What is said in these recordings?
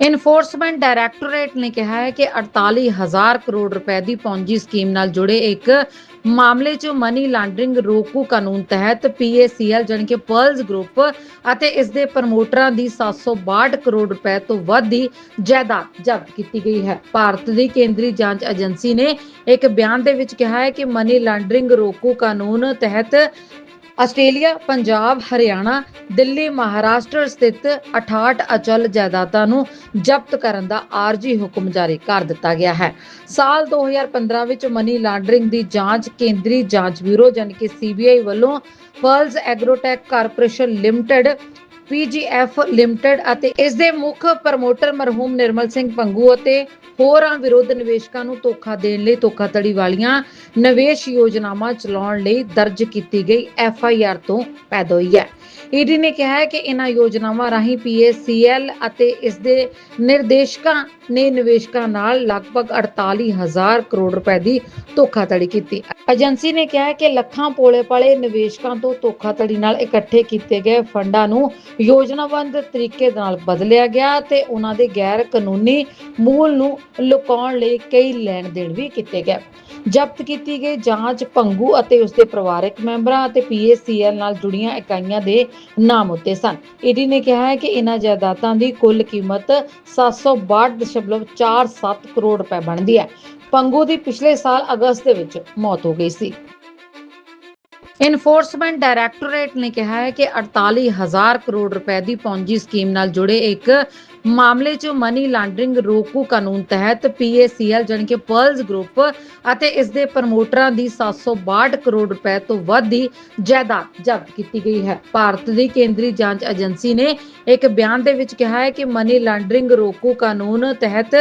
Enforcement directorate ਨੇ ਕਿਹਾ ਹੈ ਕਿ 48000 ਕਰੋੜ ਰੁਪਏ ਦੀ ਪੌਂਜੀ ਸਕੀਮ ਨਾਲ ਜੁੜੇ ਇੱਕ ਮਾਮਲੇ 'ਚ ਮਨੀ ਲਾਂਡਰਿੰਗ ਰੋਕੂ ਕਾਨੂੰਨ ਤਹਿਤ ਪੀਏਸੀਐਲ ਜਾਣੀ ਕਿ ਪਰਲਸ ਗਰੁੱਪ ਅਤੇ ਇਸ ਦੇ ਪ੍ਰਮੋਟਰਾਂ ਦੀ 762 ਕਰੋੜ ਰੁਪਏ ਤੋਂ ਵੱਧ ਦੀ ਜਾਇਦਾਦ ਜ਼ਬਤ ਕੀਤੀ ਗਈ ਹੈ। ਭਾਰਤ ਦੀ ਕੇਂਦਰੀ ਜਾਂਚ ਏਜੰਸੀ ਨੇ ਇੱਕ ਬਿਆਨ ਦੇ ਵਿੱਚ ਕਿਹਾ ਹੈ ਕਿ ਮਨੀ ਲਾਂਡਰਿੰਗ ਰੋਕੂ ਕਾਨੂੰਨ ਤਹਿਤ ਆਸਟ੍ਰੇਲੀਆ, ਪੰਜਾਬ, ਹਰਿਆਣਾ, ਦਿੱਲੀ, ਮਹਾਰਾਸ਼ਟਰ ਸਥਿਤ 68 ਅਚਲ ਜਾਇਦਾਦਾਂ ਨੂੰ ਜ਼ਬਤ ਕਰਨ ਦਾ ਆਰਜੀ ਹੁਕਮ ਜਾਰੀ ਕਰ ਦਿੱਤਾ ਗਿਆ ਹੈ। ਸਾਲ 2015 ਵਿੱਚ ਮਨੀ ਲਾਂਡਰਿੰਗ ਦੀ ਜਾਂਚ ਕੇਂਦਰੀ ਜਾਂਚ ਬਿਊਰੋ ਜਾਣੀ ਕਿ ਸੀਬੀਆਈ ਵੱਲੋਂ Pearls Agrotech Corporation Limited PGF Limited ਅਤੇ ਇਸ ਦੇ ਮੁੱਖ ਪ੍ਰਮੋਟਰ ਮਰਹੂਮ ਨਿਰਮਲ ਸਿੰਘ ਪੰਗੂ ਅਤੇ ਹੋਰਾਂ ਵਿਰੁੱਧ ਨਿਵੇਸ਼ਕਾਂ ਨੂੰ ਧੋਖਾ ਦੇਣ ਲਈ ਧੋਖਾਧੜੀ ਵਾਲੀਆਂ ਨਿਵੇਸ਼ ਯੋਜਨਾਵਾਂ ਚਲਾਉਣ ਲਈ ਦਰਜ ਕੀਤੀ ਗਈ ਐਫ ਆਈ ਆਰ ਤੋਂ ਪੈਦਾ ਹੋਈ ਹੈ। ਈਡੀ ਨੇ ਕਿਹਾ ਹੈ ਕਿ ਇਹਨਾਂ ਯੋਜਨਾਵਾਂ ਰਾਹੀਂ ਪੀਏਸੀਐਲ ਅਤੇ ਇਸ ਦੇ ਨਿਰਦੇਸ਼ਕਾਂ ਨੇ ਨਿਵੇਸ਼ਕਾਂ ਨਾਲ ਲਗਭਗ 48000 ਕਰੋੜ ਰੁਪਏ ਦੀ ਧੋਖਾਧੜੀ ਕੀਤੀ। ਏਜੰਸੀ ਨੇ ਕਿਹਾ ਹੈ ਕਿ ਲੱਖਾਂ ਪੋਲੇ ਪਾਲੇ ਨਿਵੇਸ਼ਕਾਂ ਤੋਂ ਧੋਖਾਧੜੀ ਨਾਲ ਇਕੱਠੇ ਕੀਤੇ ਗਏ ਫੰਡਾਂ ਨੂੰ ਯੋਜਨਾਬੰਦ ਤਰੀਕੇ ਨਾਲ ਬਦਲਿਆ ਗਿਆ ਤੇ ਉਹਨਾਂ ਦੇ ਗੈਰ ਕਾਨੂੰਨੀ ਮੂਲ ਨੂੰ ਲੁਕਾਉਣ ਲਈ ਕਈ ਲੈਣ ਦੇਣ ਵੀ ਕੀਤੇ ਗਏ। ਜ਼ਬਤ ਕੀਤੀ ਗਈ ਜਾਂਚ ਪੰਗੂ ਅਤੇ ਉਸਦੇ ਪਰਿਵਾਰਕ ਮੈਂਬਰਾਂ ਅਤੇ ਪੀਏਸੀਐਲ ਨਾਲ ਜੁੜੀਆਂ ਇਕਾਈਆਂ ਦੇ ਨਾਮ ਉੱਤੇ ਸਨ। ਈਡੀ ਨੇ ਕਿਹਾ ਹੈ ਕਿ ਇਹਨਾਂ ਜਾਇਦਾਦਾਂ ਦੀ ਕੁੱਲ ਕੀਮਤ 762.47 ਕਰੋੜ ਰੁਪਏ ਬਣਦੀ ਹੈ। ਪੰਗੂ ਦੀ ਪਿਛਲੇ ਸਾਲ ਅਗਸਤ ਦੇ ਵਿੱਚ ਮੌਤ ਹੋ ਗਈ ਸੀ। ਇਨਫੋਰਸਮੈਂਟ ਡਾਇਰੈਕਟੋਰੇਟ ਨੇ ਕਿਹਾ ਹੈ ਕਿ 48000 ਕਰੋੜ ਰੁਪਏ ਦੀ ਪੌਂਜੀ ਸਕੀਮ ਨਾਲ ਜੁੜੇ ਇੱਕ ਮਾਮਲੇ 'ਚ ਮਨੀ ਲਾਂਡਰਿੰਗ ਰੋਕੂ ਕਾਨੂੰਨ ਤਹਿਤ ਪੀਏਸੀਐਲ ਜਾਣੀ ਕਿ ਪਰਲਸ ਗਰੁੱਪ ਅਤੇ ਇਸ ਦੇ ਪ੍ਰਮੋਟਰਾਂ ਦੀ 762 ਕਰੋੜ ਰੁਪਏ ਤੋਂ ਵੱਧ ਦੀ ਜਾਇਦਾਦ ਜ਼ਬਤ ਕੀਤੀ ਗਈ ਹੈ। ਭਾਰਤ ਦੀ ਕੇਂਦਰੀ ਜਾਂਚ ਏਜੰਸੀ ਨੇ ਇੱਕ ਬਿਆਨ ਦੇ ਵਿੱਚ ਕਿਹਾ ਹੈ ਕਿ ਮਨੀ ਲਾਂਡਰਿੰਗ ਰੋਕੂ ਕਾਨੂੰਨ ਤਹਿਤ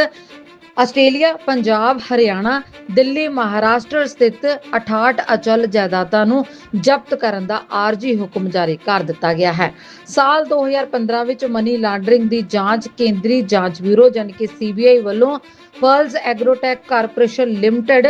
ਆਸਟ੍ਰੇਲੀਆ, ਪੰਜਾਬ, ਹਰਿਆਣਾ, ਦਿੱਲੀ, ਮਹਾਰਾਸ਼ਟਰ ਸਥਿਤ 68 ਅਚਲ ਜਾਇਦਾਦਾਂ ਨੂੰ ਜ਼ਬਤ ਕਰਨ ਦਾ ਆਰਜੀ ਹੁਕਮ ਜਾਰੀ ਕਰ ਦਿੱਤਾ ਗਿਆ ਹੈ। ਸਾਲ 2015 ਵਿੱਚ ਮਨੀ ਲਾਂਡਰਿੰਗ ਦੀ ਜਾਂਚ ਕੇਂਦਰੀ ਜਾਂਚ ਬਿਊਰੋ ਜਾਣੀ ਕਿ ਸੀਬੀਆਈ ਵੱਲੋਂ Pearls Agrotech Corporation Limited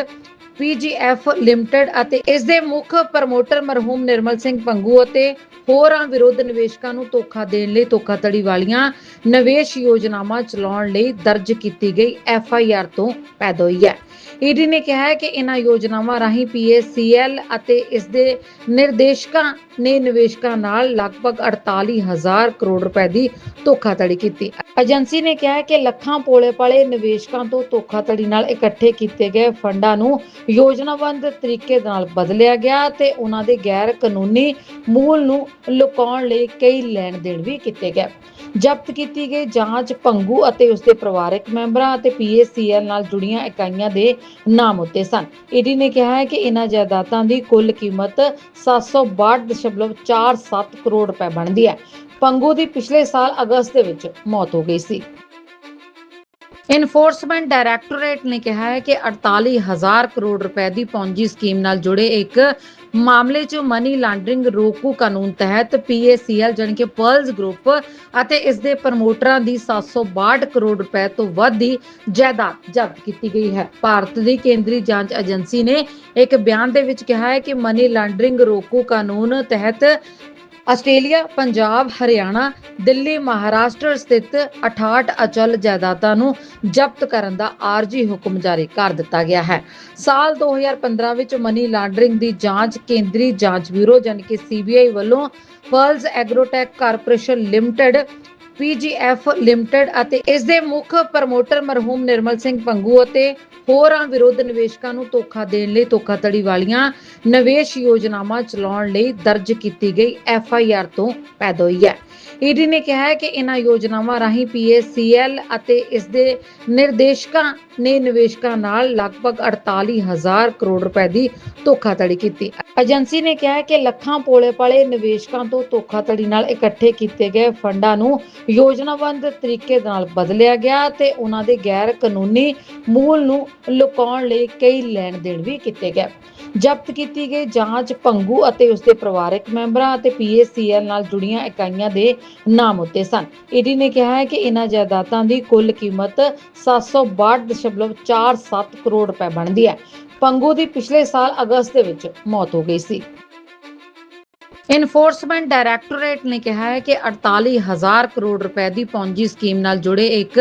PGF Limited ਅਤੇ ਇਸ ਦੇ ਮੁੱਖ ਪ੍ਰਮੋਟਰ ਮਰਹੂਮ ਨਿਰਮਲ ਸਿੰਘ ਪੰਗੂ ਅਤੇ ਹੋਰਾਂ ਵਿਰੁੱਧ ਨਿਵੇਸ਼ਕਾਂ ਨੂੰ ਧੋਖਾ ਦੇਣ ਲਈ ਧੋਖਾਧੜੀ ਵਾਲੀਆਂ ਨਿਵੇਸ਼ ਯੋਜਨਾਵਾਂ ਚਲਾਉਣ ਲਈ ਦਰਜ ਕੀਤੀ ਗਈ ਐਫ ਆਈ ਆਰ ਤੋਂ ਪੈਦਾ ਹੋਈ ਹੈ। ਈਡੀ ਨੇ ਕਿਹਾ ਹੈ ਕਿ ਇਹਨਾਂ ਯੋਜਨਾਵਾਂ ਰਾਹੀਂ ਪੀਏਸੀਐਲ ਅਤੇ ਇਸ ਦੇ ਨਿਰਦੇਸ਼ਕਾਂ ਨੇ ਨਿਵੇਸ਼ਕਾਂ ਨਾਲ ਲਗਭਗ 48000 ਕਰੋੜ ਰੁਪਏ ਦੀ ਧੋਖਾਧੜੀ ਕੀਤੀ। ਏਜੰਸੀ ਨੇ ਕਿਹਾ ਹੈ ਕਿ ਲੱਖਾਂ ਪੋਲੇ ਪਾਲੇ ਨਿਵੇਸ਼ਕਾਂ ਤੋਂ ਧੋਖਾਧੜੀ ਨਾਲ ਇਕੱਠੇ ਕੀਤੇ ਗਏ ਫੰਡਾਂ ਨੂੰ ਯੋਜਨਾਬੰਦ ਤਰੀਕੇ ਨਾਲ ਬਦਲਿਆ ਗਿਆ ਤੇ ਉਹਨਾਂ ਦੇ ਗੈਰ ਕਾਨੂੰਨੀ ਮੂਲ ਨੂੰ ਲੁਕਾਉਣ ਲਈ ਕਈ ਲੈਣ ਦੇਣ ਵੀ ਕੀਤੇ ਗਏ। ਜ਼ਬਤ ਕੀਤੀ ਗਈ ਜਾਂਚ ਪੰਗੂ ਅਤੇ ਉਸਦੇ ਪਰਿਵਾਰਕ ਮੈਂਬਰਾਂ ਅਤੇ ਪੀਏਸੀਐਲ ਨਾਲ ਜੁੜੀਆਂ ਇਕਾਈਆਂ ਦੇ ਨਾਮ ਉੱਤੇ ਸਨ। ਈਡੀ ਨੇ ਕਿਹਾ ਹੈ ਕਿ ਇਹਨਾਂ ਜਾਇਦਾਦਾਂ ਦੀ ਕੁੱਲ ਕੀਮਤ 762.47 ਕਰੋੜ ਰੁਪਏ ਬਣਦੀ ਹੈ। ਪੰਗੂ ਦੀ ਪਿਛਲੇ ਸਾਲ ਅਗਸਤ ਦੇ ਵਿੱਚ ਮੌਤ ਹੋ ਗਈ ਸੀ। ਇਨਫੋਰਸਮੈਂਟ ਡਾਇਰੈਕਟੋਰੇਟ ਨੇ ਕਿਹਾ ਹੈ ਕਿ 48000 ਕਰੋੜ ਰੁਪਏ ਦੀ ਪੌਂਜੀ ਸਕੀਮ ਨਾਲ ਜੁੜੇ ਇੱਕ ਮਾਮਲੇ 'ਚ ਮਨੀ ਲਾਂਡਰਿੰਗ ਰੋਕੂ ਕਾਨੂੰਨ ਤਹਿਤ ਪੀਏਸੀਐਲ ਜਾਣੀ ਕਿ ਪਰਲਸ ਗਰੁੱਪ ਅਤੇ ਇਸ ਦੇ ਪ੍ਰਮੋਟਰਾਂ ਦੀ 762 ਕਰੋੜ ਰੁਪਏ ਤੋਂ ਵੱਧ ਦੀ ਜਾਇਦਾਦ ਜ਼ਬਤ ਕੀਤੀ ਗਈ ਹੈ। ਭਾਰਤ ਦੀ ਕੇਂਦਰੀ ਜਾਂਚ ਏਜੰਸੀ ਨੇ ਇੱਕ ਬਿਆਨ ਦੇ ਵਿੱਚ ਕਿਹਾ ਹੈ ਕਿ ਮਨੀ ਲਾਂਡਰਿੰਗ ਰੋਕੂ ਕਾਨੂੰਨ ਤਹਿਤ ਆਸਟ੍ਰੇਲੀਆ, ਪੰਜਾਬ, ਹਰਿਆਣਾ, ਦਿੱਲੀ, ਮਹਾਰਾਸ਼ਟਰ ਸਥਿਤ 68 ਅਚਲ ਜਾਇਦਾਦਾਂ ਨੂੰ ਜ਼ਬਤ ਕਰਨ ਦਾ ਆਰਜੀ ਹੁਕਮ ਜਾਰੀ ਕਰ ਦਿੱਤਾ ਗਿਆ ਹੈ। ਸਾਲ 2015 ਵਿੱਚ ਮਨੀ ਲਾਂਡਰਿੰਗ ਦੀ ਜਾਂਚ ਕੇਂਦਰੀ ਜਾਂਚ ਬਿਊਰੋ ਜਾਨੀ ਕਿ ਸੀਬੀਆਈ ਵੱਲੋਂ Pearls Agrotech Corporation Limited, PGF Limited ਅਤੇ ਇਸ ਦੇ ਮੁੱਖ ਪ੍ਰਮੋਟਰ ਮਰਹੂਮ ਨਿਰਮਲ ਸਿੰਘ ਪੰਗੂ ਅਤੇ ਹੋਰਾਂ ਵਿਰੁੱਧ ਨਿਵੇਸ਼ਕਾਂ ਨੂੰ ਧੋਖਾ ਦੇਣ ਲਈ ਧੋਖਾਧੜੀ ਵਾਲੀਆਂ ਨਿਵੇਸ਼ ਯੋਜਨਾਵਾਂ ਚਲਾਉਣ ਲਈ ਦਰਜ ਕੀਤੀ ਗਈ ਐਫ ਆਈ ਆਰ ਤੋਂ ਪੈਦਾ ਹੋਈ ਹੈ। ਈਡੀ ਨੇ ਕਿਹਾ ਹੈ ਕਿ ਇਹਨਾਂ ਯੋਜਨਾਵਾਂ ਰਾਹੀਂ ਪੀਏਸੀਐਲ ਅਤੇ ਇਸ ਦੇ ਨਿਰਦੇਸ਼ਕਾਂ ਨੇ ਨਿਵੇਸ਼ਕਾਂ ਨਾਲ ਲਗਭਗ 48000 ਕਰੋੜ ਰੁਪਏ ਦੀ ਧੋਖਾਧੜੀ ਕੀਤੀ। ਏਜੰਸੀ ਨੇ ਕਿਹਾ ਹੈ ਕਿ ਲੱਖਾਂ ਪੋਲੇ ਪਾਲੇ ਨਿਵੇਸ਼ਕਾਂ ਤੋਂ ਧੋਖਾਧੜੀ ਨਾਲ ਇਕੱਠੇ ਕੀਤੇ ਗਏ ਫੰਡਾਂ ਨੂੰ ਯੋਜਨਾਬੰਦ ਤਰੀਕੇ ਨਾਲ ਬਦਲਿਆ ਗਿਆ ਤੇ ਉਹਨਾਂ ਦੇ ਗੈਰ ਕਾਨੂੰਨੀ ਮੂਲ ਨੂੰ ਲੁਕਾਉਣ ਲਈ ਕਈ ਲੈਣ ਦੇਣ ਵੀ ਕੀਤੇ ਗਏ। ਜ਼ਬਤ ਕੀਤੀ ਗਈ ਜਾਂਚ ਪੰਗੂ ਅਤੇ ਉਸਦੇ ਪਰਿਵਾਰਕ ਮੈਂਬਰਾਂ ਅਤੇ ਪੀਏਸੀਐਲ ਨਾਲ ਜੁੜੀਆਂ ਇਕਾਈਆਂ ਦੇ ਨਾਮ ਉੱਤੇ ਸਨ। ਈਡੀ ਨੇ ਕਿਹਾ ਹੈ ਕਿ ਇਹਨਾਂ ਜਾਇਦਾਦਾਂ ਦੀ ਕੁੱਲ ਕੀਮਤ 762.47 ਕਰੋੜ ਰੁਪਏ ਬਣਦੀ ਹੈ। ਪੰਗੂ ਦੀ ਪਿਛਲੇ ਸਾਲ ਅਗਸਤ ਦੇ ਵਿੱਚ ਮੌਤ ਹੋ ਗਈ ਸੀ। ਇਨਫੋਰਸਮੈਂਟ ਡਾਇਰੈਕਟੋਰੇਟ ਨੇ ਕਿਹਾ ਹੈ ਕਿ 48000 ਕਰੋੜ ਰੁਪਏ ਦੀ ਪੌਂਜੀ ਸਕੀਮ ਨਾਲ ਜੁੜੇ ਇੱਕ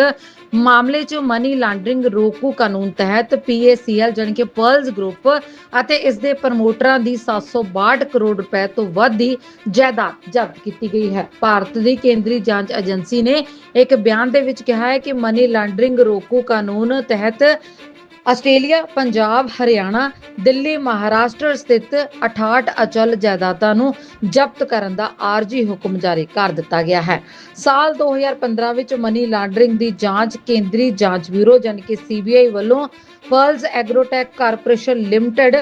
ਮਾਮਲੇ 'ਚ ਮਨੀ ਲਾਂਡਰਿੰਗ ਰੋਕੂ ਕਾਨੂੰਨ ਤਹਿਤ ਪੀਏਸੀਐਲ ਜਾਣੀ ਕਿ ਪਰਲਸ ਗਰੁੱਪ ਅਤੇ ਇਸ ਦੇ ਪ੍ਰਮੋਟਰਾਂ ਦੀ 762 ਕਰੋੜ ਰੁਪਏ ਤੋਂ ਵੱਧ ਦੀ ਜਾਇਦਾਦ ਜ਼ਬਤ ਕੀਤੀ ਗਈ ਹੈ। ਭਾਰਤ ਦੀ ਕੇਂਦਰੀ ਜਾਂਚ ਏਜੰਸੀ ਨੇ ਇੱਕ ਬਿਆਨ ਦੇ ਵਿੱਚ ਕਿਹਾ ਹੈ ਕਿ ਮਨੀ ਲਾਂਡਰਿੰਗ ਰੋਕੂ ਕਾਨੂੰਨ ਤਹਿਤ ਆਸਟ੍ਰੇਲੀਆ, ਪੰਜਾਬ, ਹਰਿਆਣਾ, ਦਿੱਲੀ, ਮਹਾਰਾਸ਼ਟਰ ਸਥਿਤ 68 ਅਚਲ ਜਾਇਦਾਦਾਂ ਨੂੰ ਜ਼ਬਤ ਕਰਨ ਦਾ ਆਰਜੀ ਹੁਕਮ ਜਾਰੀ ਕਰ ਦਿੱਤਾ ਗਿਆ ਹੈ। ਸਾਲ 2015 ਵਿੱਚ ਮਨੀ ਲਾਂਡਰਿੰਗ ਦੀ ਜਾਂਚ ਕੇਂਦਰੀ ਜਾਂਚ ਬਿਊਰੋ ਜਾਨੀ ਕਿ ਸੀਬੀਆਈ ਵੱਲੋਂ Pearls Agrotech Corporation Limited,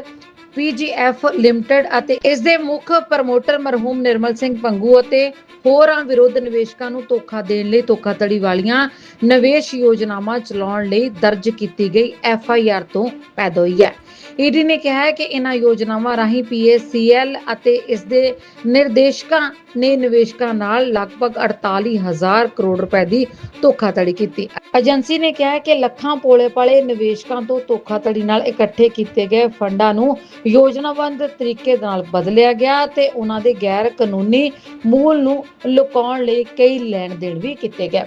PGF Limited ਅਤੇ ਇਸ ਦੇ ਮੁੱਖ ਪ੍ਰਮੋਟਰ ਮਰਹੂਮ ਨਿਰਮਲ ਸਿੰਘ ਪੰਗੂ ਅਤੇ ਹੋਰਾਂ ਵਿਰੁੱਧ ਨਿਵੇਸ਼ਕਾਂ ਨੂੰ ਧੋਖਾ ਦੇਣ ਲਈ ਧੋਖਾਧੜੀ ਵਾਲੀਆਂ ਨਿਵੇਸ਼ ਯੋਜਨਾਵਾਂ ਚਲਾਉਣ ਲਈ ਦਰਜ ਕੀਤੀ ਗਈ ਐਫ ਆਈ ਆਰ ਤੋਂ ਪੈਦਾ ਹੋਈ ਹੈ। ਈਡੀ ਨੇ ਕਿਹਾ ਹੈ ਕਿ ਇਹਨਾਂ ਯੋਜਨਾਵਾਂ ਰਾਹੀਂ ਪੀਏਸੀਐਲ ਅਤੇ ਇਸ ਦੇ ਨਿਰਦੇਸ਼ਕਾਂ ਨੇ ਨਿਵੇਸ਼ਕਾਂ ਨਾਲ ਲਗਭਗ 48000 ਕਰੋੜ ਰੁਪਏ ਦੀ ਧੋਖਾਧੜੀ ਕੀਤੀ। ਏਜੰਸੀ ਨੇ ਕਿਹਾ ਹੈ ਕਿ ਲੱਖਾਂ ਪੋਲੇ ਪਾਲੇ ਨਿਵੇਸ਼ਕਾਂ ਤੋਂ ਧੋਖਾਧੜੀ ਨਾਲ ਇਕੱਠੇ ਕੀਤੇ ਗਏ ਫੰਡਾਂ ਨੂੰ ਯੋਜਨਾਬੰਦ ਤਰੀਕੇ ਨਾਲ ਬਦਲਿਆ ਗਿਆ ਤੇ ਉਹਨਾਂ ਦੇ ਗੈਰ ਕਾਨੂੰਨੀ ਮੂਲ ਨੂੰ ਲੁਕਾਉਣ ਲਈ ਕਈ ਲੈਣ ਦੇਣ ਵੀ ਕੀਤੇ ਗਏ।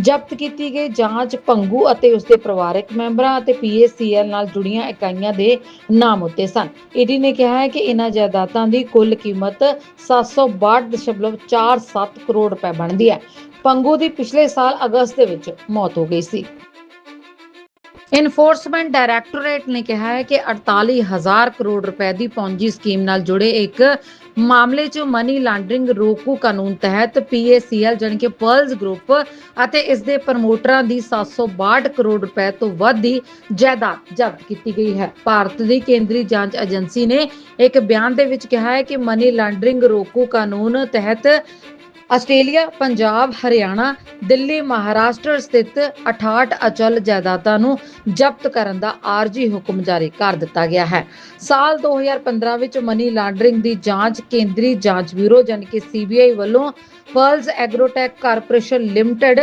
ਜ਼ਬਤ ਕੀਤੀ ਗਈ ਜਾਂਚ ਪੰਗੂ ਅਤੇ ਉਸਦੇ ਪਰਿਵਾਰਕ ਮੈਂਬਰਾਂ ਅਤੇ ਪੀਏਸੀਐਲ ਨਾਲ ਜੁੜੀਆਂ ਇਕਾਈਆਂ ਦੇ ਨਾਮ ਉੱਤੇ ਸਨ। ਈਡੀ ਨੇ ਕਿਹਾ ਹੈ ਕਿ ਇਹਨਾਂ ਜਾਇਦਾਦਾਂ ਦੀ ਕੁੱਲ ਕੀਮਤ 762.47 ਕਰੋੜ ਰੁਪਏ ਬਣਦੀ ਹੈ। ਪੰਗੂ ਦੀ ਪਿਛਲੇ ਸਾਲ ਅਗਸਤ ਦੇ ਵਿੱਚ ਮੌਤ ਹੋ ਗਈ ਸੀ। ਇਨਫੋਰਸਮੈਂਟ ਡਾਇਰੈਕਟੋਰੇਟ ਨੇ ਕਿਹਾ ਹੈ ਕਿ 48000 ਕਰੋੜ ਰੁਪਏ ਦੀ ਪੌਂਜੀ ਸਕੀਮ ਨਾਲ ਜੁੜੇ ਇੱਕ ਮਾਮਲੇ 'ਚ ਮਨੀ ਲਾਂਡਰਿੰਗ ਰੋਕੂ ਕਾਨੂੰਨ ਤਹਿਤ ਪੀਏਸੀਐਲ ਜਾਣੀ ਕਿ ਪਰਲਸ ਗਰੁੱਪ ਅਤੇ ਇਸ ਦੇ ਪ੍ਰਮੋਟਰਾਂ ਦੀ 762 ਕਰੋੜ ਰੁਪਏ ਤੋਂ ਵੱਧ ਦੀ ਜਾਇਦਾਦ ਜ਼ਬਤ ਕੀਤੀ ਗਈ ਹੈ। ਭਾਰਤ ਦੀ ਕੇਂਦਰੀ ਜਾਂਚ ਏਜੰਸੀ ਨੇ ਇੱਕ ਬਿਆਨ ਦੇ ਵਿੱਚ ਕਿਹਾ ਹੈ ਕਿ ਮਨੀ ਲਾਂਡਰਿੰਗ ਰੋਕੂ ਕਾਨੂੰਨ ਤਹਿਤ ਆਸਟ੍ਰੇਲੀਆ, ਪੰਜਾਬ, ਹਰਿਆਣਾ, ਦਿੱਲੀ, ਮਹਾਰਾਸ਼ਟਰ ਸਥਿਤ 68 ਅਚਲ ਜਾਇਦਾਦਾਂ ਨੂੰ ਜ਼ਬਤ ਕਰਨ ਦਾ ਆਰਜੀ ਹੁਕਮ ਜਾਰੀ ਕਰ ਦਿੱਤਾ ਗਿਆ ਹੈ। ਸਾਲ 2015 ਵਿੱਚ ਮਨੀ ਲਾਂਡਰਿੰਗ ਦੀ ਜਾਂਚ ਕੇਂਦਰੀ ਜਾਂਚ ਬਿਊਰੋ ਜਾਣੀ ਕਿ ਸੀਬੀਆਈ ਵੱਲੋਂ Pearls Agrotech Corporation Limited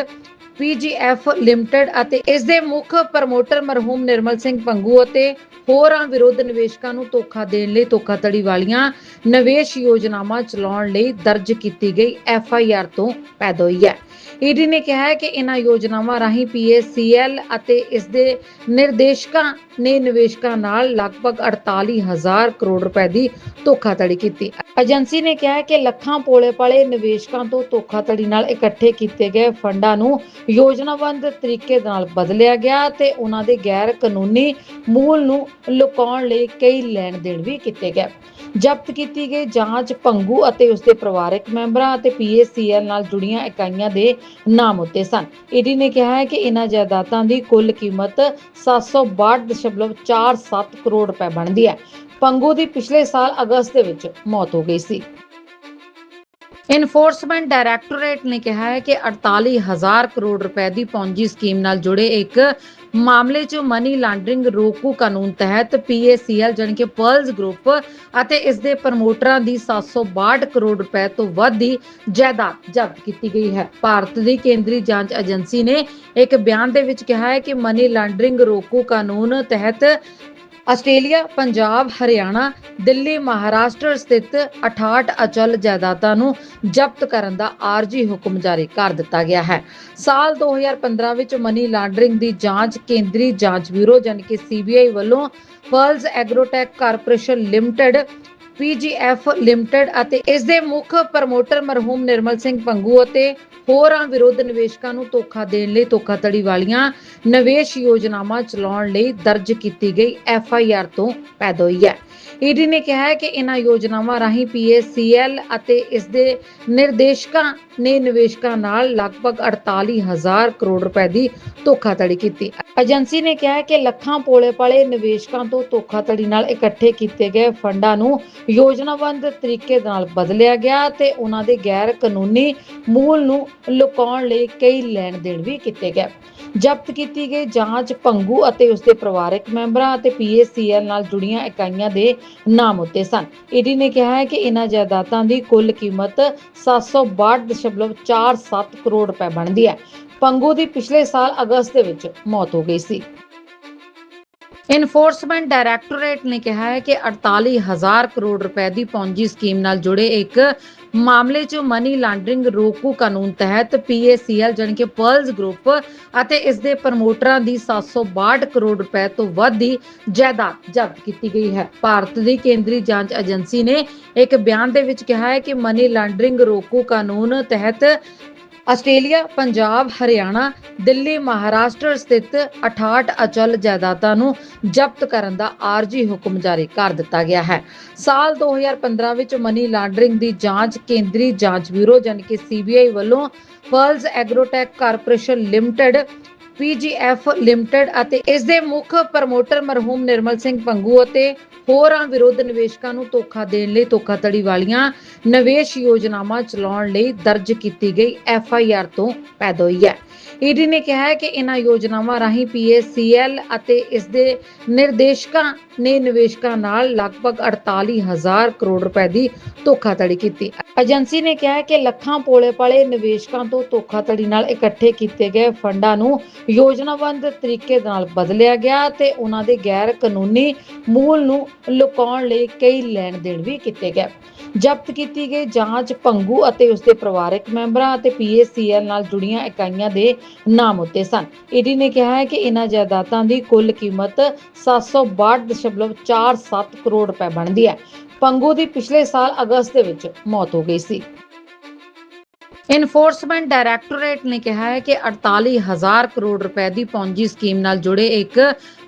PGF Limited ਅਤੇ ਇਸ ਦੇ ਮੁੱਖ ਪ੍ਰਮੋਟਰ ਮਰਹੂਮ ਨਿਰਮਲ ਸਿੰਘ ਪੰਗੂ ਅਤੇ ਹੋਰਾਂ ਵਿਰੁੱਧ ਨਿਵੇਸ਼ਕਾਂ ਨੂੰ ਧੋਖਾ ਦੇਣ ਲਈ ਧੋਖਾਧੜੀ ਵਾਲੀਆਂ ਨਿਵੇਸ਼ ਯੋਜਨਾਵਾਂ ਚਲਾਉਣ ਲਈ ਦਰਜ ਕੀਤੀ ਗਈ ਐਫ ਆਈ ਆਰ ਤੋਂ ਪੈਦਾ ਹੋਈ ਹੈ। ਈਡੀ ਨੇ ਕਿਹਾ ਹੈ ਕਿ ਇਹਨਾਂ ਯੋਜਨਾਵਾਂ ਰਾਹੀਂ ਪੀਏਸੀਐਲ ਅਤੇ ਇਸ ਦੇ ਨਿਰਦੇਸ਼ਕਾਂ ਨੇ ਨਿਵੇਸ਼ਕਾਂ ਨਾਲ ਲਗਭਗ 48000 ਕਰੋੜ ਰੁਪਏ ਦੀ ਧੋਖਾਧੜੀ ਕੀਤੀ। ਏਜੰਸੀ ਨੇ ਕਿਹਾ ਹੈ ਕਿ ਲੱਖਾਂ ਪੋਲੇ ਪਾਲੇ ਨਿਵੇਸ਼ਕਾਂ ਤੋਂ ਧੋਖਾਧੜੀ ਨਾਲ ਇਕੱਠੇ ਕੀਤੇ ਗਏ ਫੰਡਾਂ ਨੂੰ ਯੋਜਨਾਬੰਦ ਤਰੀਕੇ ਨਾਲ ਬਦਲਿਆ ਗਿਆ ਤੇ ਉਹਨਾਂ ਦੇ ਗੈਰ ਕਾਨੂੰਨੀ ਮੂਲ ਨੂੰ ਲੁਕਾਉਣ ਲਈ ਕਈ ਲੈਣ ਦੇਣ ਵੀ ਕੀਤੇ ਗਏ। ਜ਼ਬਤ ਕੀਤੀ ਗਈ ਜਾਂਚ ਭੰਗੂ ਅਤੇ ਉਸਦੇ ਪਰਿਵਾਰਕ ਮੈਂਬਰਾਂ ਅਤੇ ਪੀਏਸੀਐਲ ਨਾਲ ਜੁੜੀਆਂ ਇਕਾਈਆਂ ਦੇ ਨਾਮ ਉੱਤੇ ਸਨ। ਈਡੀ ਨੇ ਕਿਹਾ ਹੈ ਕਿ ਇਹਨਾਂ ਜਾਇਦਾਦਾਂ ਦੀ ਕੁੱਲ ਕੀਮਤ 762.47 ਕਰੋੜ ਰੁਪਏ ਬਣਦੀ ਹੈ। ਪੰਗੂ ਦੀ ਪਿਛਲੇ ਸਾਲ ਅਗਸਤ ਦੇ ਵਿੱਚ ਮੌਤ ਹੋ ਗਈ ਸੀ। ਇਨਫੋਰਸਮੈਂਟ ਡਾਇਰੈਕਟੋਰੇਟ ਨੇ ਕਿਹਾ ਹੈ ਕਿ 48000 ਕਰੋੜ ਰੁਪਏ ਦੀ ਪੌਂਜੀ ਸਕੀਮ ਨਾਲ ਜੁੜੇ ਇੱਕ ਮਾਮਲੇ 'ਚ ਮਨੀ ਲਾਂਡਰਿੰਗ ਰੋਕੂ ਕਾਨੂੰਨ ਤਹਿਤ ਪੀਏਸੀਐਲ ਜਾਣੀ ਕਿ ਪਰਲਸ ਗਰੁੱਪ ਅਤੇ ਇਸ ਦੇ ਪ੍ਰਮੋਟਰਾਂ ਦੀ 762 ਕਰੋੜ ਰੁਪਏ ਤੋਂ ਵੱਧ ਦੀ ਜਾਇਦਾਦ ਜ਼ਬਤ ਕੀਤੀ ਗਈ ਹੈ। ਭਾਰਤ ਦੀ ਕੇਂਦਰੀ ਜਾਂਚ ਏਜੰਸੀ ਨੇ ਇੱਕ ਬਿਆਨ ਦੇ ਵਿੱਚ ਕਿਹਾ ਹੈ ਕਿ ਮਨੀ ਲਾਂਡਰਿੰਗ ਰੋਕੂ ਕਾਨੂੰਨ ਤਹਿਤ ਆਸਟ੍ਰੇਲੀਆ, ਪੰਜਾਬ, ਹਰਿਆਣਾ, ਦਿੱਲੀ, ਮਹਾਰਾਸ਼ਟਰ ਸਥਿਤ 68 ਅਚਲ ਜਾਇਦਾਦਾਂ ਨੂੰ ਜ਼ਬਤ ਕਰਨ ਦਾ ਆਰਜੀ ਹੁਕਮ ਜਾਰੀ ਕਰ ਦਿੱਤਾ ਗਿਆ ਹੈ। ਸਾਲ 2015 ਵਿੱਚ ਮਨੀ ਲਾਂਡਰਿੰਗ ਦੀ ਜਾਂਚ ਕੇਂਦਰੀ ਜਾਂਚ ਬਿਊਰੋ ਜਾਣੀ ਕਿ ਸੀਬੀਆਈ ਵੱਲੋਂ Pearls Agrotech Corporation Limited PGF Limited ਅਤੇ ਇਸ ਦੇ ਮੁੱਖ ਪ੍ਰਮੋਟਰ ਮਰਹੂਮ ਨਿਰਮਲ ਸਿੰਘ ਪੰਗੂ ਅਤੇ ਹੋਰਾਂ ਵਿਰੋਧ ਨਿਵੇਸ਼ਕਾਂ ਨੂੰ ਧੋਖਾ ਦੇਣ ਲਈ ਧੋਖਾਧੜੀ ਵਾਲੀਆਂ ਨਿਵੇਸ਼ ਯੋਜਨਾਵਾਂ ਚਲਾਉਣ ਲਈ ਦਰਜ ਕੀਤੀ ਗਈ ਐਫ ਆਈ ਆਰ ਤੋਂ ਪੈਦਾ ਹੋਈ ਹੈ। ਈਡੀ ਨੇ ਕਿਹਾ ਹੈ ਕਿ ਇਹਨਾਂ ਯੋਜਨਾਵਾਂ ਰਾਹੀਂ ਪੀਏਸੀਐਲ ਅਤੇ ਇਸ ਦੇ ਨਿਰਦੇਸ਼ਕਾਂ ਨੇ ਨਿਵੇਸ਼ਕਾਂ ਨਾਲ ਲਗਭਗ 48000 ਕਰੋੜ ਰੁਪਏ ਦੀ ਧੋਖਾਧੜੀ ਕੀਤੀ। ਏਜੰਸੀ ਨੇ ਕਿਹਾ ਹੈ ਕਿ ਲੱਖਾਂ ਪੋਲੇ ਪਾਲੇ ਨਿਵੇਸ਼ਕਾਂ ਤੋਂ ਧੋਖਾਧੜੀ ਨਾਲ ਇਕੱਠੇ ਕੀਤੇ ਗਏ ਫੰਡਾਂ ਨੂੰ ਯੋਜਨਾਬੰਦ ਤਰੀਕੇ ਨਾਲ ਬਦਲਿਆ ਗਿਆ ਤੇ ਉਹਨਾਂ ਦੇ ਗੈਰ ਕਾਨੂੰਨੀ ਮੂਲ ਨੂੰ ਲੁਕਾਉਣ ਲਈ ਕਈ ਲੈਣ ਦੇਣ ਵੀ ਕੀਤੇ ਗਏ। ਜ਼ਬਤ ਕੀਤੀ ਗਈ ਜਾਂਚ, ਪੰਗੂ ਅਤੇ ਉਸਦੇ ਪਰਿਵਾਰਕ ਮੈਂਬਰਾਂ ਅਤੇ ਪੀਏਸੀਐਲ ਨਾਲ ਜੁੜੀਆਂ ਇਕਾਈਆਂ ਦੇ ਨਾਮ ਉੱਤੇ ਸਨ। ਈਡੀ ਨੇ ਕਿਹਾ ਹੈ ਕਿ ਇਹਨਾਂ ਜਾਇਦਾਦਾਂ ਦੀ ਕੁੱਲ ਕੀਮਤ 762.47 ਕਰੋੜ ਰੁਪਏ ਬਣਦੀ ਹੈ। ਪੰਗੂ ਦੀ ਪਿਛਲੇ ਸਾਲ ਅਗਸਤ ਦੇ ਵਿੱਚ ਮੌਤ ਹੋ ਗਈ ਸੀ। ਇਨਫੋਰਸਮੈਂਟ ਡਾਇਰੈਕਟੋਰੇਟ ਨੇ ਕਿਹਾ ਹੈ ਕਿ 48000 ਕਰੋੜ ਰੁਪਏ ਦੀ ਪੌਂਜੀ ਸਕੀਮ ਨਾਲ ਜੁੜੇ ਇੱਕ ਮਾਮਲੇ 'ਚ ਮਨੀ ਲਾਂਡਰਿੰਗ ਰੋਕੂ ਕਾਨੂੰਨ ਤਹਿਤ ਪੀਏਸੀਐਲ ਜਾਣੀ ਕਿ ਪਰਲਸ ਗਰੁੱਪ ਅਤੇ ਇਸ ਦੇ ਪ੍ਰਮੋਟਰਾਂ ਦੀ 762 ਕਰੋੜ ਰੁਪਏ ਤੋਂ ਵੱਧ ਦੀ ਜਾਇਦਾਦ ਜ਼ਬਤ ਕੀਤੀ ਗਈ ਹੈ। ਭਾਰਤ ਦੀ ਕੇਂਦਰੀ ਜਾਂਚ ਏਜੰਸੀ ਨੇ ਇੱਕ ਬਿਆਨ ਦੇ ਵਿੱਚ ਕਿਹਾ ਹੈ ਕਿ ਮਨੀ ਲਾਂਡਰਿੰਗ ਰੋਕੂ ਕਾਨੂੰਨ ਤਹਿਤ ਆਸਟ੍ਰੇਲੀਆ, ਪੰਜਾਬ, ਹਰਿਆਣਾ, ਦਿੱਲੀ, ਮਹਾਰਾਸ਼ਟਰ ਸਥਿਤ 68 ਅਚਲ ਜਾਇਦਾਦਾਂ ਨੂੰ ਜ਼ਬਤ ਕਰਨ ਦਾ ਆਰਜੀ ਹੁਕਮ ਜਾਰੀ ਕਰ ਦਿੱਤਾ ਗਿਆ ਹੈ। ਸਾਲ 2015 ਵਿੱਚ ਮਨੀ ਲਾਂਡਰਿੰਗ ਦੀ ਜਾਂਚ ਕੇਂਦਰੀ ਜਾਂਚ ਬਿਊਰੋ ਜਾਨੀ ਕਿ ਸੀਬੀਆਈ ਵੱਲੋਂ Pearls Agrotech Corporation Limited, PGF Limited ਅਤੇ ਇਸ ਦੇ ਮੁੱਖ ਪ੍ਰਮੋਟਰ ਮਰਹੂਮ ਨਿਰਮਲ ਸਿੰਘ ਪੰਗੂ ਅਤੇ ਹੋਰਾਂ ਵਿਰੁੱਧ ਨਿਵੇਸ਼ਕਾਂ ਨੂੰ ਧੋਖਾ ਦੇਣ ਲਈ ਧੋਖਾਧੜੀ ਵਾਲੀਆਂ ਨਿਵੇਸ਼ ਯੋਜਨਾਵਾਂ ਚਲਾਉਣ ਲਈ ਦਰਜ ਕੀਤੀ ਗਈ ਐਫ ਆਈ ਆਰ ਤੋਂ ਪੈਦਾ ਹੋਈ ਹੈ। ਈਡੀ ਨੇ ਕਿਹਾ ਹੈ ਕਿ ਇਹਨਾਂ ਯੋਜਨਾਵਾਂ ਰਾਹੀਂ ਪੀਏਸੀਐਲ ਅਤੇ ਇਸ ਦੇ ਨਿਰਦੇਸ਼ਕਾਂ ਨੇ ਨਿਵੇਸ਼ਕਾਂ ਨਾਲ ਲਗਭਗ 48000 ਕਰੋੜ ਰੁਪਏ ਦੀ ਧੋਖਾਧੜੀ ਕੀਤੀ। ਏਜੰਸੀ ਨੇ ਕਿਹਾ ਹੈ ਕਿ ਲੱਖਾਂ ਪੋਲੇ ਪਾਲੇ ਨਿਵੇਸ਼ਕਾਂ ਤੋਂ ਧੋਖਾਧੜੀ ਨਾਲ ਇਕੱਠੇ ਕੀਤੇ ਗਏ ਫੰਡਾਂ ਨੂੰ ਯੋਜਨਾਬੰਦ ਤਰੀਕੇ ਨਾਲ ਬਦਲਿਆ ਗਿਆ ਤੇ ਉਹਨਾਂ ਦੇ ਗੈਰ ਕਾਨੂੰਨੀ ਮੂਲ ਨੂੰ ਲੁਕਾਉਣ ਲਈ ਕਈ ਲੈਣ ਦੇਣ ਵੀ ਕੀਤੇ ਗਏ। ਜ਼ਬਤ ਕੀਤੀ ਗਈ ਜਾਂਚ ਪੰਗੂ ਅਤੇ ਉਸਦੇ ਪਰਿਵਾਰਕ ਮੈਂਬਰਾਂ ਅਤੇ ਪੀਏਸੀਐਲ ਨਾਲ ਜੁੜੀਆਂ ਇਕਾਈਆਂ ਦੇ ਨਾਮ ਉੱਤੇ ਸਨ। ਈਡੀ ਨੇ ਕਿਹਾ ਹੈ ਕਿ ਇਹਨਾਂ ਜਾਇਦਾਦਾਂ ਦੀ ਕੁੱਲ ਕੀਮਤ 762.47 ਕਰੋੜ ਰੁਪਏ ਬਣਦੀ ਹੈ। ਪੰਗੂ ਦੀ ਪਿਛਲੇ ਸਾਲ ਅਗਸਤ ਦੇ ਵਿੱਚ ਮੌਤ ਹੋ ਗਈ ਸੀ। ਇਨਫੋਰਸਮੈਂਟ ਡਾਇਰੈਕਟੋਰੇਟ ਨੇ ਕਿਹਾ ਹੈ ਕਿ 48000 ਕਰੋੜ ਰੁਪਏ ਦੀ ਪੌਂਜੀ ਸਕੀਮ ਨਾਲ ਜੁੜੇ ਇੱਕ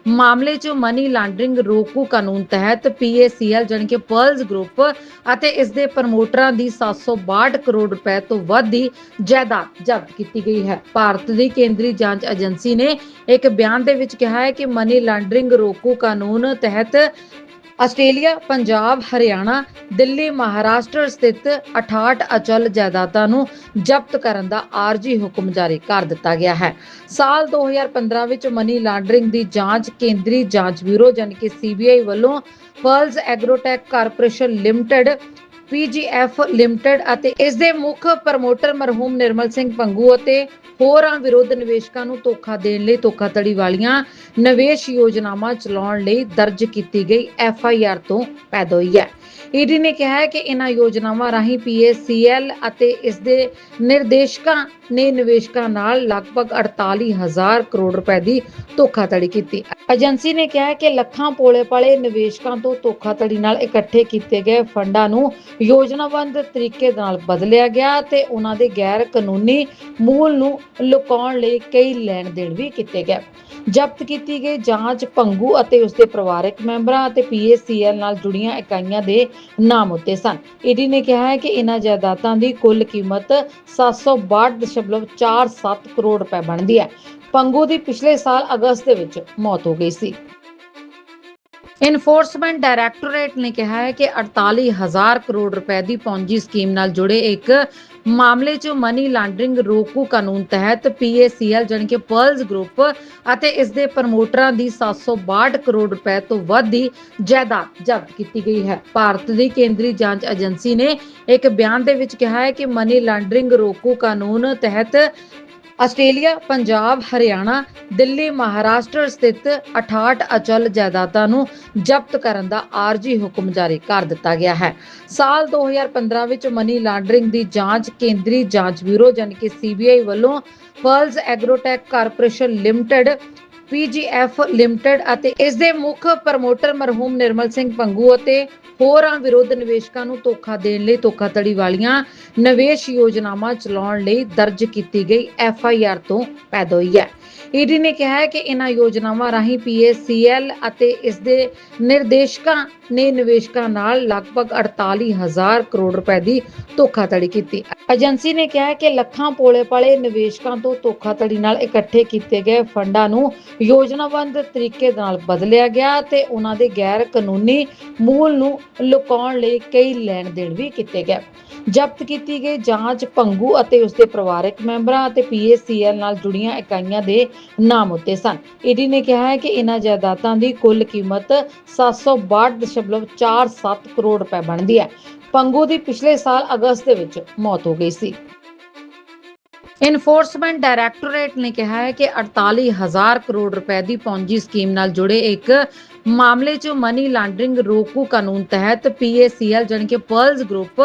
ਮਾਮਲੇ 'ਚ ਮਨੀ ਲਾਂਡਰਿੰਗ ਰੋਕੂ ਕਾਨੂੰਨ ਤਹਿਤ ਪੀਏਸੀਐਲ ਜਾਣੀ ਕਿ ਪਰਲਸ ਗਰੁੱਪ ਅਤੇ ਇਸ ਦੇ ਪ੍ਰਮੋਟਰਾਂ ਦੀ 762 ਕਰੋੜ ਰੁਪਏ ਤੋਂ ਵੱਧ ਦੀ ਜਾਇਦਾਦ ਜ਼ਬਤ ਕੀਤੀ ਗਈ ਹੈ। ਭਾਰਤ ਦੀ ਕੇਂਦਰੀ ਜਾਂਚ ਏਜੰਸੀ ਨੇ ਇੱਕ ਬਿਆਨ ਦੇ ਵਿੱਚ ਕਿਹਾ ਹੈ ਕਿ ਮਨੀ ਲਾਂਡਰਿੰਗ ਰੋਕੂ ਕਾਨੂੰਨ ਤਹਿਤ ਆਸਟ੍ਰੇਲੀਆ, ਪੰਜਾਬ, ਹਰਿਆਣਾ, ਦਿੱਲੀ, ਮਹਾਰਾਸ਼ਟਰ ਸਥਿਤ 68 ਅਚਲ ਜਾਇਦਾਦਾਂ ਨੂੰ ਜ਼ਬਤ ਕਰਨ ਦਾ ਆਰਜੀ ਹੁਕਮ ਜਾਰੀ ਕਰ ਦਿੱਤਾ ਗਿਆ ਹੈ। ਸਾਲ 2015 ਵਿੱਚ ਮਨੀ ਲਾਂਡਰਿੰਗ ਦੀ ਜਾਂਚ ਕੇਂਦਰੀ ਜਾਂਚ ਬਿਊਰੋ ਜਾਣੀ ਕਿ ਸੀਬੀਆਈ ਵੱਲੋਂ Pearls Agrotech Corporation Limited PGF Limited ਅਤੇ ਇਸ ਦੇ ਮੁੱਖ ਪ੍ਰਮੋਟਰ ਮਰਹੂਮ ਨਿਰਮਲ ਸਿੰਘ ਪੰਗੂ ਅਤੇ ਹੋਰਾਂ ਵਿਰੁੱਧ ਨਿਵੇਸ਼ਕਾਂ ਨੂੰ ਧੋਖਾ ਦੇਣ ਲਈ ਧੋਖਾਧੜੀ ਵਾਲੀਆਂ ਨਿਵੇਸ਼ ਯੋਜਨਾਵਾਂ ਚਲਾਉਣ ਲਈ ਦਰਜ ਕੀਤੀ ਗਈ ਐਫ ਆਈ ਆਰ ਤੋਂ ਪੈਦਾ ਹੋਈ ਹੈ। ਈਡੀ ਨੇ ਕਿਹਾ ਹੈ ਕਿ ਇਹਨਾਂ ਯੋਜਨਾਵਾਂ ਰਾਹੀਂ ਪੀਏਸੀਐਲ ਅਤੇ ਇਸ ਦੇ ਨਿਰਦੇਸ਼ਕਾਂ ਨੇ ਨਿਵੇਸ਼ਕਾਂ ਨਾਲ ਲਗਭਗ 48000 ਕਰੋੜ ਰੁਪਏ ਦੀ ਧੋਖਾਧੜੀ ਕੀਤੀ। ਏਜੰਸੀ ਨੇ ਕਿਹਾ ਹੈ ਕਿ ਲੱਖਾਂ ਪੋਲੇ ਪਾਲੇ ਨਿਵੇਸ਼ਕਾਂ ਤੋਂ ਧੋਖਾਧੜੀ ਨਾਲ ਇਕੱਠੇ ਕੀਤੇ ਗਏ ਫੰਡਾਂ ਨੂੰ ਯੋਜਨਾਬੰਦ ਤਰੀਕੇ ਨਾਲ ਬਦਲਿਆ ਗਿਆ ਤੇ ਉਹਨਾਂ ਦੇ ਗੈਰ ਕਾਨੂੰਨੀ ਮੂਲ ਨੂੰ ਲੁਕਾਉਣ ਲਈ ਕਈ ਲੈਣ ਦੇਣ ਵੀ ਕੀਤੇ ਗਏ। ਜ਼ਬਤ ਕੀਤੀ ਗਈ ਜਾਂਚ ਪੰਗੂ ਅਤੇ ਉਸਦੇ ਪਰਿਵਾਰਕ ਮੈਂਬਰਾਂ ਅਤੇ ਪੀਏਸੀਐਲ ਨਾਲ ਜੁੜੀਆਂ ਇਕਾਈਆਂ ਦੇ ਨਾਮ ਉੱਤੇ ਸਨ। ਈਡੀ ਨੇ ਕਿਹਾ ਹੈ ਕਿ ਇਹਨਾਂ ਜਾਇਦਾਦਾਂ ਦੀ ਕੁੱਲ ਕੀਮਤ 762.47 ਕਰੋੜ ਰੁਪਏ ਬਣਦੀ ਹੈ। ਪੰਗੂ ਦੀ ਪਿਛਲੇ ਸਾਲ ਅਗਸਤ ਦੇ ਵਿੱਚ ਮੌਤ ਹੋ ਗਈ ਸੀ। ਇਨਫੋਰਸਮੈਂਟ ਡਾਇਰੈਕਟੋਰੇਟ ਨੇ ਕਿਹਾ ਹੈ ਕਿ 48000 ਕਰੋੜ ਰੁਪਏ ਦੀ ਪੌਂਜੀ ਸਕੀਮ ਨਾਲ ਜੁੜੇ ਇੱਕ ਮਾਮਲੇ 'ਚ ਮਨੀ ਲਾਂਡਰਿੰਗ ਰੋਕੂ ਕਾਨੂੰਨ ਤਹਿਤ ਪੀਏਸੀਐਲ ਜਾਣੀ ਕਿ ਪਰਲਸ ਗਰੁੱਪ ਅਤੇ ਇਸ ਦੇ ਪ੍ਰਮੋਟਰਾਂ ਦੀ 762 ਕਰੋੜ ਰੁਪਏ ਤੋਂ ਵੱਧ ਦੀ ਜਾਇਦਾਦ ਜ਼ਬਤ ਕੀਤੀ ਗਈ ਹੈ। ਭਾਰਤ ਦੀ ਕੇਂਦਰੀ ਜਾਂਚ ਏਜੰਸੀ ਨੇ ਇੱਕ ਬਿਆਨ ਦੇ ਵਿੱਚ ਕਿਹਾ ਹੈ ਕਿ ਮਨੀ ਲਾਂਡਰਿੰਗ ਰੋਕੂ ਕਾਨੂੰਨ ਤਹਿਤ ਆਸਟ੍ਰੇਲੀਆ, ਪੰਜਾਬ, ਹਰਿਆਣਾ, ਦਿੱਲੀ, ਮਹਾਰਾਸ਼ਟਰ ਸਥਿਤ 68 ਅਚਲ ਜਾਇਦਾਦਾਂ ਨੂੰ ਜ਼ਬਤ ਕਰਨ ਦਾ ਆਰਜੀ ਹੁਕਮ ਜਾਰੀ ਕਰ ਦਿੱਤਾ ਗਿਆ ਹੈ। ਸਾਲ 2015 ਵਿੱਚ ਮਨੀ ਲਾਂਡਰਿੰਗ ਦੀ ਜਾਂਚ ਕੇਂਦਰੀ ਜਾਂਚ ਬਿਊਰੋ ਜਾਣੀ ਕਿ ਸੀਬੀਆਈ ਵੱਲੋਂ Pearls Agrotech Corporation Limited PGF Limited ਅਤੇ ਇਸ ਦੇ ਮੁੱਖ ਪ੍ਰਮੋਟਰ ਮਰਹੂਮ ਨਿਰਮਲ ਸਿੰਘ ਪੰਗੂ ਅਤੇ ਹੋਰਾਂ ਵਿਰੁੱਧ ਨਿਵੇਸ਼ਕਾਂ ਨੂੰ ਧੋਖਾ ਦੇਣ ਲਈ ਧੋਖਾਧੜੀ ਵਾਲੀਆਂ ਨਿਵੇਸ਼ ਯੋਜਨਾਵਾਂ ਚਲਾਉਣ ਲਈ ਦਰਜ ਕੀਤੀ ਗਈ ਐਫ ਆਈ ਆਰ ਤੋਂ ਪੈਦਾ ਹੋਈ ਹੈ। ਈਡੀ ਨੇ ਕਿਹਾ ਹੈ ਕਿ ਇਹਨਾਂ ਯੋਜਨਾਵਾਂ ਰਾਹੀਂ ਪੀਏਸੀਐਲ ਅਤੇ ਇਸ ਦੇ ਨਿਰਦੇਸ਼ਕਾਂ ਨੇ ਨਿਵੇਸ਼ਕਾਂ ਨਾਲ ਲਗਭਗ 48000 ਕਰੋੜ ਰੁਪਏ ਦੀ ਧੋਖਾਧੜੀ ਕੀਤੀ। ਏਜੰਸੀ ਨੇ ਕਿਹਾ ਹੈ ਕਿ ਲੱਖਾਂ ਪੋਲੇ ਪਾਲੇ ਨਿਵੇਸ਼ਕਾਂ ਤੋਂ ਧੋਖਾਧੜੀ ਨਾਲ ਇਕੱਠੇ ਕੀਤੇ ਗਏ ਫੰਡਾਂ ਨੂੰ ਯੋਜਨਾਬੰਦ ਤਰੀਕੇ ਨਾਲ ਬਦਲਿਆ ਗਿਆ ਤੇ ਉਹਨਾਂ ਦੇ ਗੈਰ ਕਾਨੂੰਨੀ ਮੂਲ ਨੂੰ ਲੁਕਾਉਣ ਲਈ ਕਈ ਲੈਣ ਦੇਣ ਵੀ ਕੀਤੇ ਗਏ। ਜ਼ਬਤ ਕੀਤੀ ਗਈ ਜਾਂਚ ਪੰਗੂ ਅਤੇ ਉਸਦੇ ਪਰਿਵਾਰਕ ਮੈਂਬਰਾਂ ਅਤੇ ਪੀਏਸੀਐਲ ਨਾਲ ਜੁੜੀਆਂ ਇਕਾਈਆਂ ਦੇ ਨਾਮ ਉੱਤੇ ਸਨ। ਈਡੀ ਨੇ ਕਿਹਾ ਹੈ ਕਿ ਇਹਨਾਂ ਜਾਇਦਾਦਾਂ ਦੀ ਕੁੱਲ ਕੀਮਤ 762.47 ਕਰੋੜ ਰੁਪਏ ਬਣਦੀ ਹੈ। ਪੰਗੂ ਦੀ ਪਿਛਲੇ ਸਾਲ ਅਗਸਤ ਦੇ ਵਿੱਚ ਮੌਤ ਹੋ ਗਈ ਸੀ। ਇਨਫੋਰਸਮੈਂਟ ਡਾਇਰੈਕਟੋਰੇਟ ਨੇ ਕਿਹਾ ਹੈ ਕਿ 48000 ਕਰੋੜ ਰੁਪਏ ਦੀ ਪੌਂਜੀ ਸਕੀਮ ਨਾਲ ਜੁੜੇ ਇੱਕ ਮਾਮਲੇ 'ਚ ਮਨੀ ਲਾਂਡਰਿੰਗ ਰੋਕੂ ਕਾਨੂੰਨ ਤਹਿਤ ਪੀਏਸੀਐਲ ਜਾਣੀ ਕਿ ਪਰਲਸ ਗਰੁੱਪ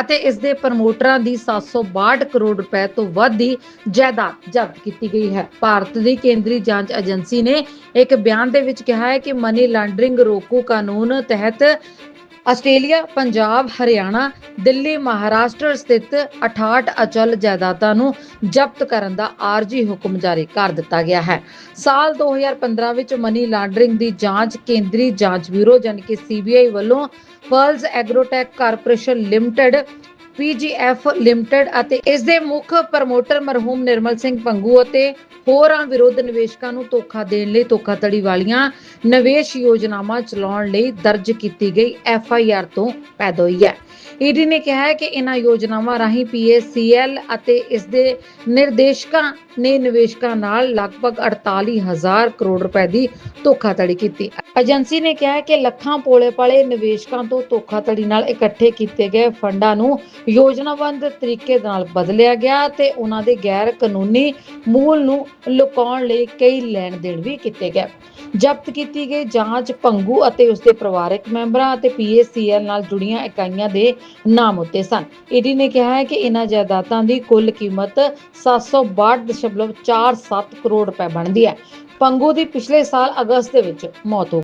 ਅਤੇ ਇਸ ਦੇ ਪ੍ਰਮੋਟਰਾਂ ਦੀ 762 ਕਰੋੜ ਰੁਪਏ ਤੋਂ ਵੱਧ ਦੀ ਜਾਇਦਾਦ ਜ਼ਬਤ ਕੀਤੀ ਗਈ ਹੈ। ਭਾਰਤ ਦੀ ਕੇਂਦਰੀ ਜਾਂਚ ਏਜੰਸੀ ਨੇ ਇੱਕ ਬਿਆਨ ਦੇ ਵਿੱਚ ਕਿਹਾ ਹੈ ਕਿ ਮਨੀ ਲਾਂਡਰਿੰਗ ਰੋਕੂ ਕਾਨੂੰਨ ਤਹਿਤ ਆਸਟ੍ਰੇਲੀਆ, ਪੰਜਾਬ, ਹਰਿਆਣਾ, ਦਿੱਲੀ, ਮਹਾਰਾਸ਼ਟਰ ਸਥਿਤ 68 ਅਚਲ ਜਾਇਦਾਦਾਂ ਨੂੰ ਜ਼ਬਤ ਕਰਨ ਦਾ ਆਰਜੀ ਹੁਕਮ ਜਾਰੀ ਕਰ ਦਿੱਤਾ ਗਿਆ ਹੈ। ਸਾਲ 2015 ਵਿੱਚ ਮਨੀ ਲਾਂਡਰਿੰਗ ਦੀ ਜਾਂਚ ਕੇਂਦਰੀ ਜਾਂਚ ਬਿਊਰੋ ਜਾਣੀ ਕਿ ਸੀਬੀਆਈ ਵੱਲੋਂ Pearls Agrotech Corporation Limited PGF Limited ਅਤੇ ਇਸ ਦੇ ਮੁੱਖ ਪ੍ਰਮੋਟਰ ਮਰਹੂਮ ਨਿਰਮਲ ਸਿੰਘ ਪੰਗੂ ਅਤੇ ਹੋਰਾਂ ਵਿਰੋਧ ਨਿਵੇਸ਼ਕਾਂ ਨੂੰ ਧੋਖਾ ਦੇਣ ਲਈ ਧੋਖਾਧੜੀ ਵਾਲੀਆਂ ਨਿਵੇਸ਼ ਯੋਜਨਾਵਾਂ ਚਲਾਉਣ ਲਈ ਦਰਜ ਕੀਤੀ ਗਈ ਐਫ ਆਈ ਆਰ ਤੋਂ ਪੈਦਾ ਹੋਈ ਹੈ। ਈਡੀ ਨੇ ਕਿਹਾ ਹੈ ਕਿ ਇਹਨਾਂ ਯੋਜਨਾਵਾਂ ਰਾਹੀਂ ਪੀਏਸੀਐਲ ਅਤੇ ਇਸ ਦੇ ਨਿਰਦੇਸ਼ਕਾਂ ਨੇ ਨਿਵੇਸ਼ਕਾਂ ਨਾਲ ਲਗਭਗ 48000 ਕਰੋੜ ਰੁਪਏ ਦੀ ਧੋਖਾਧੜੀ ਕੀਤੀ। ਏਜੰਸੀ ਨੇ ਕਿਹਾ ਕਿ ਲੱਖਾਂ ਪੋਲੇ ਪਾਲੇ ਨਿਵੇਸ਼ਕਾਂ ਤੋਂ ਧੋਖਾਧੜੀ ਨਾਲ ਇਕੱਠੇ ਕੀਤੇ ਗਏ ਫੰਡਾਂ ਨੂੰ ਯੋਜਨਾਬੰਦ ਤਰੀਕੇ ਨਾਲ ਬਦਲਿਆ ਗਿਆ ਤੇ ਉਹਨਾਂ ਦੇ ਗੈਰ ਕਾਨੂੰਨੀ ਮੂਲ ਨੂੰ ਲੁਕਾਉਣ ਲਈ ਕਈ ਲੈਣ ਦੇਣ ਵੀ ਕੀਤੇ ਗਏ। ਜ਼ਬਤ ਕੀਤੀ ਗਈ ਜਾਂਚ ਪੰਗੂ ਅਤੇ ਉਸਦੇ ਪਰਿਵਾਰਕ ਮੈਂਬਰਾਂ ਅਤੇ ਪੀਏਸੀਐਲ ਨਾਲ ਜੁੜੀਆਂ ਇਕਾਈਆਂ ਦੇ ਨਾਮ ਉੱਤੇ ਸਨ। ਈਡੀ ਨੇ ਕਿਹਾ ਹੈ ਕਿ ਇਹਨਾਂ ਜਾਇਦਾਦਾਂ ਦੀ ਕੁੱਲ ਕੀਮਤ 762.47 ਕਰੋੜ ਰੁਪਏ ਬਣਦੀ ਹੈ। ਪੰਗੂ ਦੀ ਪਿਛਲੇ ਸਾਲ ਅਗਸਤ ਦੇ ਵਿੱਚ ਮੌਤ ਹੋ